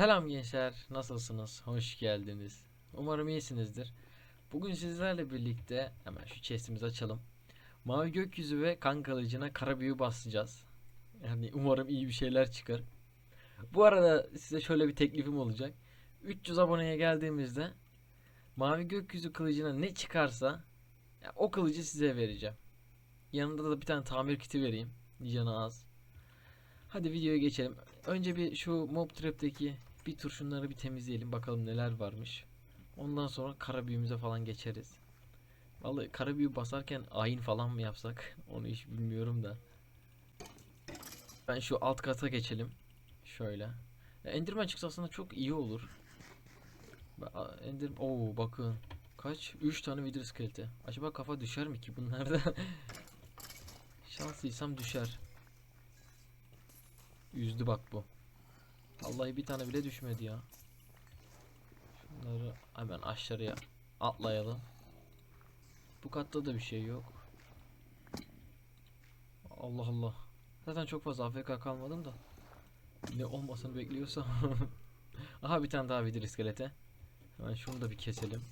Selam gençler, nasılsınız? Hoş geldiniz. Umarım iyisinizdir. Bugün sizlerle birlikte hemen şu chestimizi açalım. Mavi gökyüzü ve kan kılıcına kara büyü basacağız. Yani umarım iyi bir şeyler çıkar. Bu arada size şöyle bir teklifim olacak. 300 aboneye geldiğimizde mavi gökyüzü kılıcına ne çıkarsa o kılıcı size vereceğim. Yanında da bir tane tamir kiti vereyim. Canı az. Hadi videoya geçelim. Önce bir şu mob trap'teki bir tur şunları bir temizleyelim bakalım neler varmış. Ondan sonra kara büyümüze falan geçeriz. Vallahi kara büyü basarken ayin falan mı yapsak? Onu hiç bilmiyorum da. Ben şu alt kata geçelim. Şöyle. Ya Enderman çıksa aslında çok iyi olur. Ender Oo bakın. Kaç? 3 tane vidir iskeleti. Acaba kafa düşer mi ki bunlarda? Şanslıysam düşer. Yüzdü bak bu. Vallahi bir tane bile düşmedi ya. Şunları hemen aşağıya atlayalım. Bu katta da bir şey yok. Allah Allah. Zaten çok fazla AFK kalmadım da. Ne olmasını bekliyorsa. Aha bir tane daha vidir iskelete. Hemen şunu da bir keselim.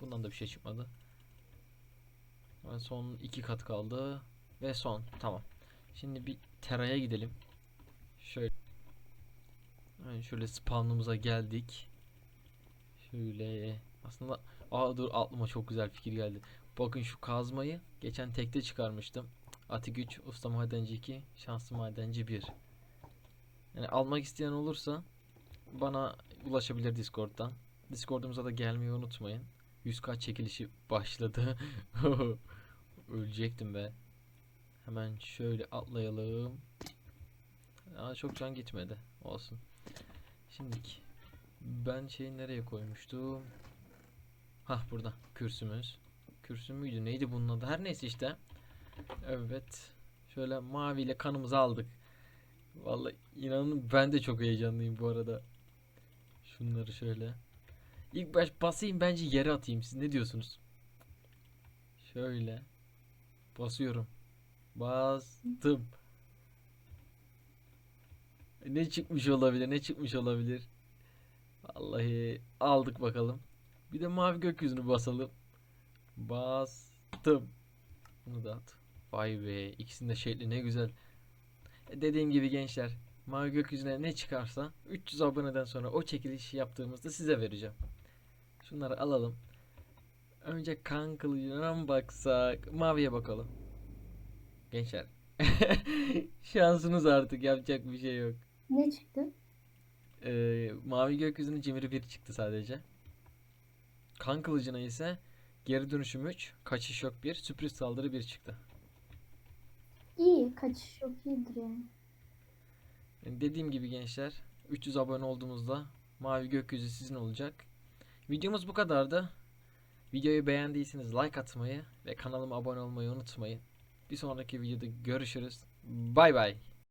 Bundan da bir şey çıkmadı. Hemen son iki kat kaldı. Ve son. Tamam. Şimdi bir teraya gidelim. Şöyle. Yani şöyle spawnımıza geldik. Şöyle. Aslında aa dur aklıma çok güzel fikir geldi. Bakın şu kazmayı geçen tekte çıkarmıştım. Ati güç, usta madenci 2, şanslı madenci 1. Yani almak isteyen olursa bana ulaşabilir Discord'dan. Discord'umuza da gelmeyi unutmayın. 100k çekilişi başladı. Ölecektim be. Hemen şöyle atlayalım. Aa, çok can gitmedi. Olsun. Şimdiki ben şeyi nereye koymuştum? Hah burada kürsümüz. Kürsü müydü? Neydi bunun adı? Her neyse işte. Evet. Şöyle maviyle kanımızı aldık. Vallahi inanın ben de çok heyecanlıyım bu arada. Şunları şöyle. İlk baş basayım bence yere atayım. Siz ne diyorsunuz? Şöyle. Basıyorum. Bastım. Ne çıkmış olabilir? Ne çıkmış olabilir? Vallahi aldık bakalım. Bir de mavi gökyüzünü basalım. Bastım. Bunu da at. Vay be. ikisinin de şekli ne güzel. E, Dediğim gibi gençler. Mavi gökyüzüne ne çıkarsa 300 aboneden sonra o çekiliş yaptığımızda size vereceğim. Şunları alalım. Önce kan kılıcına mı baksak? Maviye bakalım. Gençler. Şansınız artık yapacak bir şey yok. Ne çıktı? Ee, mavi gökyüzünün cimri bir çıktı sadece. Kan kılıcına ise geri dönüşüm 3, kaçış yok 1, sürpriz saldırı 1 çıktı. İyi. Kaçış çok iyidir yani. Yani dediğim gibi gençler 300 abone olduğumuzda mavi gökyüzü sizin olacak. Videomuz bu kadardı. Videoyu beğendiyseniz like atmayı ve kanalıma abone olmayı unutmayın. Bir sonraki videoda görüşürüz. Bay bay.